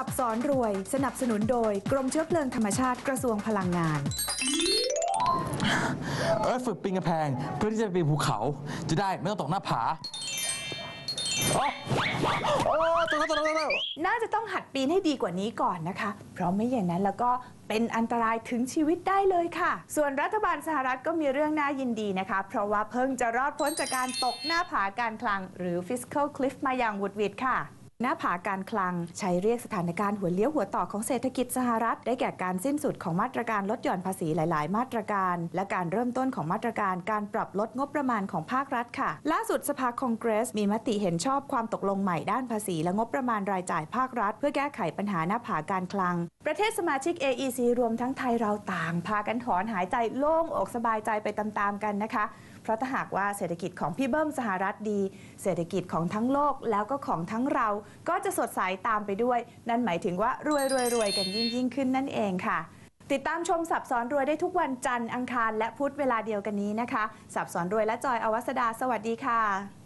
สับสอนรวย สนับสนุนโดย กรมเชื้อเพลิงธรรมชาติกระทรวงพลังงาน เอิร์ธฝึกปีนกระแพงเพื่อที่จะไปปีนภูเขา จะได้ไม่ต้องตกหน้าผาโอ้โอ้ตกแล้วตกแล้วตกแล้วน่าจะต้องหัดปีนให้ดีกว่านี้ก่อนนะคะ เพราะไม่อย่างนั้นแล้วก็เป็นอันตรายถึงชีวิตได้เลยค่ะ ส่วนรัฐบาลสหรัฐก็มีเรื่องน่ายินดีนะคะ เพราะว่าเพิ่งจะรอดพ้นจากการตกหน้าผาการคลัง หรือ fiscal cliff มาอย่างหวุดหวิดค่ะ หน้าผาการคลังใช้เรียกสถานการณ์หัวเลี้ยวหัวต่อของเศรษฐกิจสหรัฐ ได้แก่การสิ้นสุดของมาตรการลดหย่อนภาษีหลาย ๆ มาตรการ และการเริ่มต้นของมาตรการการปรับลดงบประมาณของภาครัฐค่ะ ล่าสุดสภาคองเกรส มีมติเห็นชอบความตกลงใหม่ด้านภาษีและงบประมาณรายจ่ายภาครัฐ เพื่อแก้ไขปัญหาหน้าผาการคลัง ประเทศสมาชิก AEC รวมทั้งไทยเราต่างพากันถอนหายใจโล่งอกสบายใจไปตามๆกันนะคะเพราะถ้าหากว่าเศรษฐกิจของพี่เบิ้มสหรัฐดี เศรษฐกิจของทั้งโลกแล้วก็ของทั้งเราก็จะสดใสตามไปด้วย นั่นหมายถึงว่ารวยรวยรวยกันยิ่งยิ่งขึ้นนั่นเองค่ะ ติดตามชมสับสอนรวยได้ทุกวันจันทร์อังคาร และพุธเวลาเดียวกันนี้นะคะ สับสอนรวยและจอยอวัสดาสวัสดีค่ะ